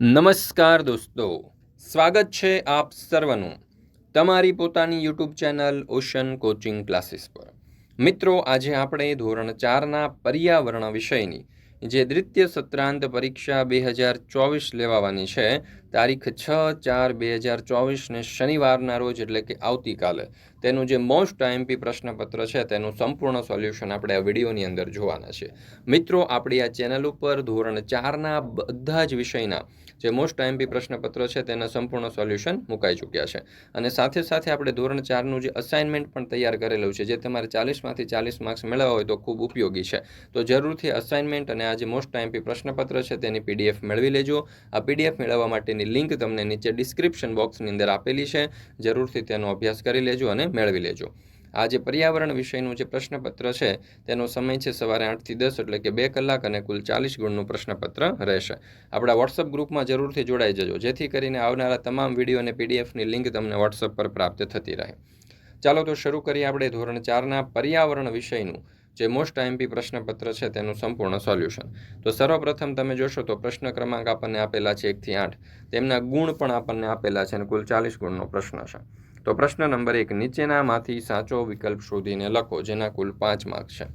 નમસ્કાર દોસ્તો, સ્વાગત છે આપ સર્વનું તમારી પોતાની YouTube channel ocean coaching classes પર. મિત્રો, આજે આપણે ધોરણ ચારના પર્યાવરણ વિષયની, જે દ્વિતીય સત્રાંત પરીક્ષા બે હજાર ચોવીસ લેવાવાની છે તારીખ છ ચાર બે હજાર ચોવીસને શનિવારના રોજ એટલે કે આવતીકાલે તેનું જે મોસ્ટ આઈએમપી પ્રશ્નપત્ર છે તેનું સંપૂર્ણ સોલ્યુશન આપણે આ વિડીયોની અંદર જોવાના છે. મિત્રો, આપણી આ ચેનલ ઉપર ધોરણ ચારના બધા જ વિષયના જે મોસ્ટ આઈએમપી પ્રશ્નપત્ર છે તેના સંપૂર્ણ સોલ્યુશન મુકાઈ ચૂક્યા છે. અને સાથે સાથે આપણે ધોરણ ચારનું જે અસાઇનમેન્ટ પણ તૈયાર કરેલું છે, જે તમારે ચાલીસમાંથી ચાલીસ માર્ક્સ મેળવવા હોય તો ખૂબ ઉપયોગી છે. તો જરૂરથી અસાઇનમેન્ટ અને આ જે મોસ્ટ આઈએમપી પ્રશ્નપત્ર છે તેની પીડીએફ મેળવી લેજો. આ પીડીએફ મેળવવા માટેની લિંક તમને નીચે ડિસ્ક્રિપ્શન બોક્સની અંદર આપેલી છે. જરૂરથી તેનો અભ્યાસ કરી લેજો અને મેળવી લેજો. આ જે પર્યાવરણ વિષયનું જે પ્રશ્નપત્ર છે, તેનો સમય છે સવારે આઠથી દસ એટલે કે બે કલાક અને કુલ ચાલીસ ગુણનું પ્રશ્નપત્ર રહેશે. આપણા વોટ્સઅપ ગ્રુપમાં જરૂરથી જોડાઈ જજો, જેથી કરીને આવનારા તમામ વીડિયો અને પીડીએફની લિંક તમને વોટ્સઅપ પર પ્રાપ્ત થતી રહે. ચાલો તો શરૂ કરીએ આપણે ધોરણ ચારના પર્યાવરણ વિષયનું જે મોસ્ટ આઈએમપી પ્રશ્નપત્ર છે તેનું સંપૂર્ણ સોલ્યુશન તો સર્વપ્રથમ તમે જોશો તો પ્રશ્ન ક્રમાંક આપણને આપેલા છે એકથી આઠ. તેમના ગુણ પણ આપણને આપેલા છે અને કુલ ચાલીસ ગુણનો પ્રશ્ન છે. તો પ્રશ્ન નંબર એક, નીચેનામાંથી સાચો વિકલ્પ શોધીને લખો જેના કુલ પાંચ માર્ક છે.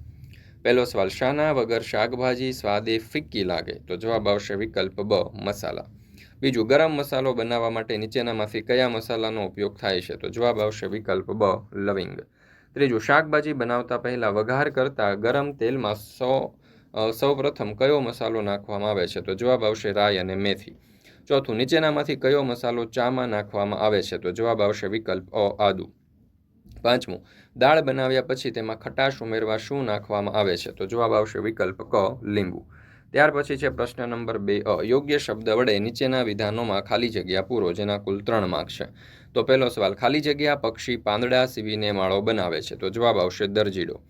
પહેલો સવાલ, શાના વગર શાકભાજી સ્વાદે ફિક્કી લાગે? તો જવાબ આવશે વિકલ્પ બ, મસાલા. બીજું, ગરમ મસાલો બનાવવા માટે નીચેનામાંથી કયા મસાલાનો ઉપયોગ થાય છે? તો જવાબ આવશે વિકલ્પ બ, લવિંગ. ત્રીજું શાકભાજી બનાવતા પહેલાં વઘાર કરતાં ગરમ તેલમાં સો સૌ પ્રથમ કયો મસાલો નાખવામાં આવે છે? તો જવાબ આવશે રાઈ અને મેથી. ચોથું, નીચેનામાંથી કયો મસાલો ચામાં નાખવામાં આવે છે? તો જવાબ આવશે વિકલ્પ અ, આદુ. પાંચમું, દાળ બનાવ્યા પછી તેમાં ખટાશ ઉમેરવા શું નાખવામાં આવે છે? તો જવાબ આવશે વિકલ્પ ક, લીંબુ. ત્યાર પછી છે પ્રશ્ન નંબર બે યોગ્ય શબ્દ વડે નીચેના વિધાનોમાં ખાલી જગ્યા પૂરો, જેના કુલ ત્રણ માર્ક છે. તો પહેલો સવાલ, ખાલી જગ્યા પક્ષી પાંદડા સીવીને માળો બનાવે છે? તો જવાબ આવશે દરજીડો.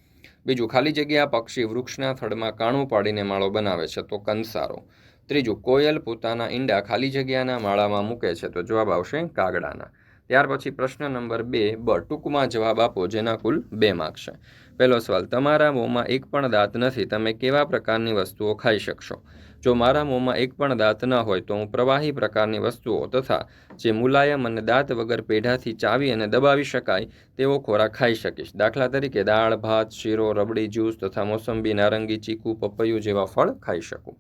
બીજું, ખાલી જગ્યા પક્ષી વૃક્ષના થડમાં કાણું પાડીને માળો બનાવે છે? તો કંસારો. ત્રીજું, કોયલ પોતાના ઈંડા ખાલી જગ્યાના માળામાં મૂકે છે? તો જવાબ આવશે કાગડાના. ત્યાર પછી પ્રશ્ન નંબર બે, બ, ટૂંકમાં જવાબ આપો, જેના કુલ બે માર્ક છે. પહેલો સવાલ, તમારા મોંમાં એક પણ દાંત નથી, તમે કેવા પ્રકારની વસ્તુઓ ખાઈ શકશો? જો મારા મોંમાં એક પણ દાંત ન હોય, તો હું પ્રવાહી પ્રકારની વસ્તુઓ તથા જે મુલાયમ અને દાંત વગર પેઢાથી ચાવી અને દબાવી શકાય, તેવો ખોરાક ખાઈ શકીશ. દાખલા તરીકે, દાળ, ભાત, શીરો, રબડી, જ્યુસ તથા મોસંબી, નારંગી, ચીકુ, પપૈયું જેવા ફળ ખાઈ શકું.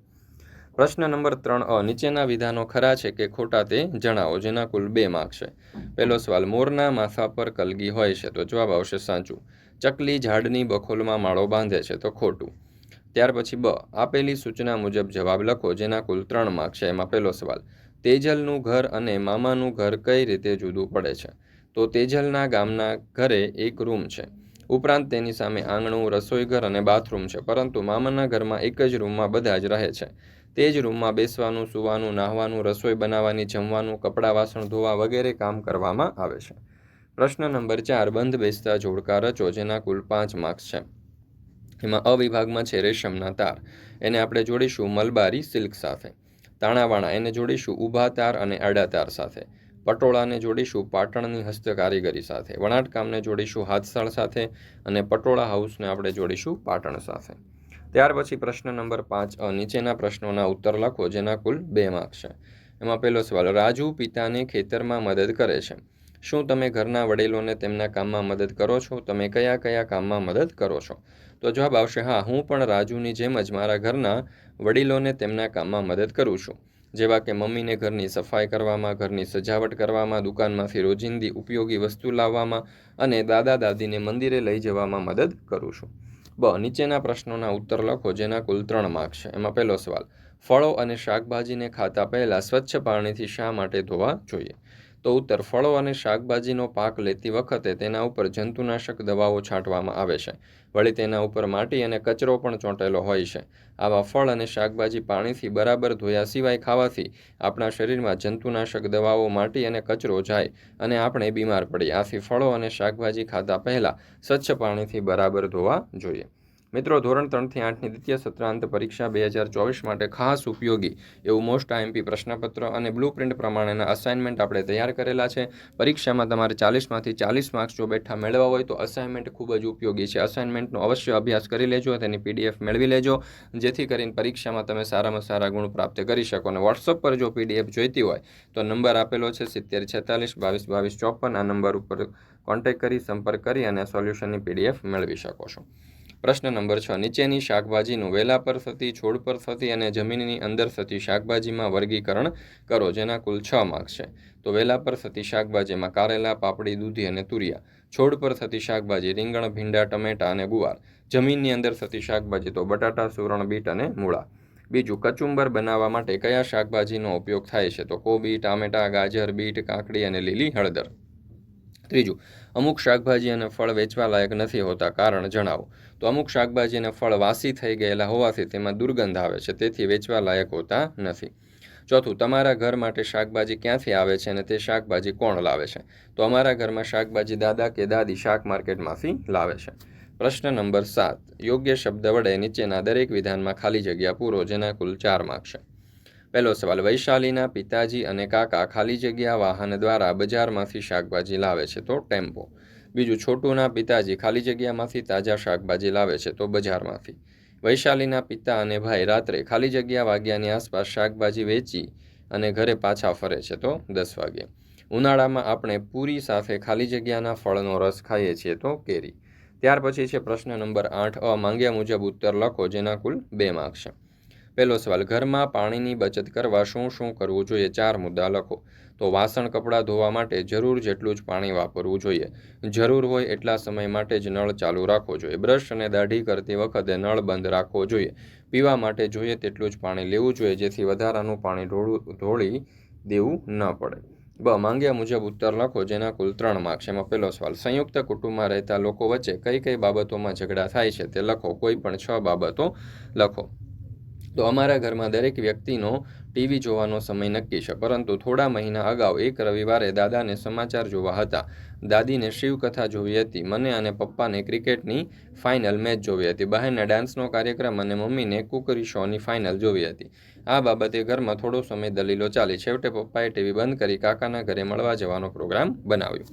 પ્રશ્ન નંબર ત્રણ અ, નીચેના વિધાનો ખરા છે કે ખોટા તે જણાવો, જેના કુલ બે માર્ક છે? પહેલો સવાલ, મોરના માથા પર કલગી હોય છે, તો જવાબ આવશે સાચું. ચકલી ઝાડની બખોલમાં માળો બાંધે છે તો ખોટું. ત્યાર પછી બ. આપેલી સૂચના મુજબ જવાબ લખો, જેના કુલ ત્રણ માર્ક છે. એમાં પહેલો સવાલ, તેજલનું ઘર અને મામાનું ઘર કઈ રીતે જુદું પડે છે? તો તેજલના ગામના ઘરે એક રૂમ છે. ઉપરાંત તેની સામે આંગણું, રસોઈ ઘર અને બાથરૂમ છે. પરંતુ મામાના ઘરમાં એક જ રૂમમાં બધા જ રહે છે. તે જ રૂમમાં બેસવાનું, સૂવાનું, નાહવાનું, રસોઈ બનાવવાની, જમવાનું, કપડાં, વાસણ ધોવા વગેરે કામ કરવામાં આવે છે. પ્રશ્ન નંબર ચાર, બંધ બેસતા જોડકા રચો, જેના કુલ પાંચ માર્ક્સ છે. એમાં અવિભાગમાં છે રેશમના તાર. એને આપણે જોડીશું મલબારી સિલ્ક સાથે. તાણાવાણા એને જોડીશું ઊભા તાર અને આડા તાર સાથે. પટોળાને જોડીશું પાટણની હસ્તકારીગરી સાથે. વણાટકામને જોડીશું હાથસાળ સાથે અને પટોળા હાઉસને આપણે જોડીશું પાટણ સાથે. ત્યાર પછી પ્રશ્ન નંબર પાંચ, અ નીચેના પ્રશ્નોના ઉત્તર લખો, જેના કુલ બે માર્ક છે. એમાં પહેલો સવાલ, રાજુ પિતાને ખેતરમાં મદદ કરે છે. શું તમે ઘરના વડીલોને તેમના કામમાં મદદ કરો છો? તમે કયા કયા કામમાં મદદ કરો છો? તો જવાબ આવશે, હા, હું પણ રાજુની જેમ જ મારા ઘરના વડીલોને તેમના કામમાં મદદ કરું છું. જેવા કે મમ્મીને ઘરની સફાઈ કરવામાં, ઘરની સજાવટ કરવામાં, દુકાનમાંથી રોજિંદી ઉપયોગી વસ્તુ લાવવામાં અને દાદા દાદીને મંદિરે લઈ જવામાં મદદ કરું છું. બ, નીચેના પ્રશ્નોના ઉત્તર લખો, જેના કુલ ત્રણ માર્ક છે. એમાં પહેલો સવાલ, ફળો અને શાકભાજીને ખાતા પહેલાં સ્વચ્છ પાણીથી શા માટે ધોવા જોઈએ? તો ઉત્તર, ફળો અને શાકભાજીનો પાક લેતી વખતે તેના ઉપર જંતુનાશક દવાઓ છાંટવામાં આવે છે. વળી તેના ઉપર માટી અને કચરો પણ ચોંટેલો હોય છે. આવા ફળ અને શાકભાજી પાણીથી બરાબર ધોયા સિવાય ખાવાથી આપણા શરીરમાં જંતુનાશક દવાઓ, માટી અને કચરો જાય અને આપણે બીમાર પડીએ. આથી ફળો અને શાકભાજી ખાતા પહેલાં સ્વચ્છ પાણીથી બરાબર ધોવા જોઈએ. મિત્રો, ધોરણ ત્રણથી આઠની દ્વિતીય સત્રાંત પરીક્ષા બે હજાર ચોવીસ માટે ખાસ ઉપયોગી એવું મોસ્ટ આઈએમપી પ્રશ્નપત્ર અને બ્લુ પ્રિન્ટ પ્રમાણેના અસાઇનમેન્ટ આપણે તૈયાર કરેલા છે. પરીક્ષામાં તમારે ચાલીસમાંથી ચાલીસ માર્ક્સ જો બેઠા મેળવવા હોય તો અસાઇનમેન્ટ ખૂબ જ ઉપયોગી છે. અસાઇનમેન્ટનો અવશ્ય અભ્યાસ કરી લેજો, તેની પીડીએફ મેળવી લેજો, જેથી કરીને પરીક્ષામાં તમે સારામાં સારા ગુણ પ્રાપ્ત કરી શકો. અને વોટ્સઅપ પર જો પીડીએફ જોઈતી હોય, તો નંબર આપેલો છે સિત્તેર છેતાલીસ, બાવીસ બાવીસ, ચોપન, આ નંબર ઉપર કોન્ટેક્ટ કરી, સંપર્ક કરી અને સોલ્યુશનની પીડીએફ મેળવી શકો છો. પ્રશ્ન નંબર છ. નીચેની શાકભાજીનું વેલા પર થતી, છોડ પર થતી અને જમીનની અંદર થતી શાકભાજીમાં વર્ગીકરણ કરો, જેના કુલ છ માર્ક્સ છે. તો વેલા પર થતી શાકભાજીમાં કારેલા, પાપડી, દૂધી અને તુરિયા. છોડ પર થતી શાકભાજી, રીંગણ, ભીંડા, ટમેટા અને ગુવાર. જમીનની અંદર થતી શાકભાજી તો બટાટા સુરણ બીટ અને મૂળા. બીજું, કચુંબર બનાવવા માટે કયા શાકભાજીનો ઉપયોગ થાય છે? તો કોબી, ટામેટા, ગાજર, બીટ, કાકડી અને લીલી હળદર. ત્રીજું, અમુક શાકભાજી અને ફળ વેચવા લાયક નથી હોતા કારણ જણાવો. તો અમુક શાકભાજી અને ફળ વાસી થઈ ગયેલા હોવાથી તેમાં દુર્ગંધ આવે છે, તેથી વેચવા લાયક હોતા નથી. ચોથું, તમારા ઘર માટે શાકભાજી ક્યાંથી આવે છે અને તે શાકભાજી કોણ લાવે છે? તો અમારા ઘરમાં શાકભાજી દાદા કે દાદી શાક માર્કેટમાંથી લાવે છે. પ્રશ્ન નંબર સાત, યોગ્ય શબ્દ વડે નીચેના દરેક વિધાનમાં ખાલી જગ્યા પૂરો, જેના કુલ ચાર માર્ક છે. પહેલો સવાલ, વૈશાલીના પિતાજી અને કાકા ખાલી જગ્યા વાહન દ્વારા બજારમાંથી શાકભાજી લાવે છે તો ટેમ્પો. બીજું, છોટુના પિતાજી ખાલી જગ્યામાંથી તાજા શાકભાજી લાવે છે તો બજારમાંથી. વૈશાલીના પિતા અને ભાઈ રાત્રે ખાલી જગ્યા વાગ્યાની આસપાસ શાકભાજી વેચી અને ઘરે પાછા ફરે છે તો દસ વાગે ઉનાળામાં આપણે પૂરી સાથે ખાલી જગ્યાના ફળનો રસ ખાઈએ છીએ તો કેરી. ત્યાર પછી છે પ્રશ્ન નંબર આઠ, અ માંગ્યા મુજબ ઉત્તર લખો, જેના કુલ બે માર્ક છે. પહેલો સવાલ, ઘરમાં પાણીની બચત કરવા શું શું કરવું જોઈએ? ચાર મુદ્દા લખો. તો વાસણ, કપડાં ધોવા માટે જરૂર જેટલું જ પાણી વાપરવું જોઈએ. જરૂર હોય એટલા સમય માટે જ નળ ચાલુ રાખવો જોઈએ. બ્રશ અને દાઢી કરતી વખતે નળ બંધ રાખવો જોઈએ. પીવા માટે જોઈએ તેટલું જ પાણી લેવું જોઈએ, જેથી વધારાનું પાણી ઢોળું, ઢોળી દેવું ન પડે. બ, માંગ્યા મુજબ ઉત્તર લખો, જેના કુલ ત્રણ માર્ક્સ. એમાં પહેલો સવાલ, સંયુક્ત કુટુંબમાં રહેતા લોકો વચ્ચે કઈ કઈ બાબતોમાં ઝઘડા થાય છે? તે લખો, કોઈ પણ છ બાબતો લખો. તો અમારા ઘરમાં દરેક વ્યક્તિનો ટીવી જોવાનો સમય નક્કી છે. પરંતુ થોડા મહિના અગાઉ એક રવિવારે દાદાને સમાચાર જોવા હતા. દાદીને શિવકથા જોવી હતી. મને અને પપ્પાને ક્રિકેટની ફાઇનલ મેચ જોવી હતી. બહેનને ડાન્સનો કાર્યક્રમ અને મમ્મીને કુકરી શોની ફાઇનલ જોવી હતી. આ બાબતે ઘરમાં થોડો સમય દલીલો ચાલી. છેવટે પપ્પાએ ટીવી બંધ કરી કાકાના ઘરે મળવા જવાનો પ્રોગ્રામ બનાવ્યો.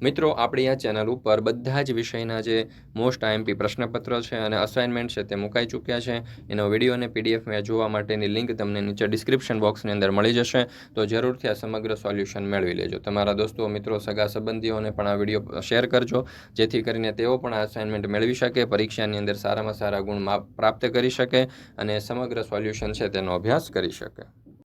મિત્રો, આપણી આ ચેનલ ઉપર બધા જ વિષયના જે મોસ્ટ આઈએમપી પ્રશ્નપત્ર છે અને અસાઇનમેન્ટ છે તે મુકાઈ ચૂક્યા છે. એનો વીડિયો અને પીડીએફ જોવા માટેની લિંક તમને નીચે ડિસ્ક્રિપ્શન બોક્સની અંદર મળી જશે. તો જરૂરથી આ સમગ્ર સોલ્યુશન મેળવી લેજો. તમારા દોસ્તો, મિત્રો, સગા સંબંધીઓને પણ આ વીડિયો શેર કરજો. જેથી કરીને તેઓ પણ આ અસાઇનમેન્ટ મેળવી શકે, પરીક્ષાની અંદર સારામાં સારા ગુણ પ્રાપ્ત કરી શકે અને સમગ્ર સોલ્યુશન છે તેનો અભ્યાસ કરી શકે.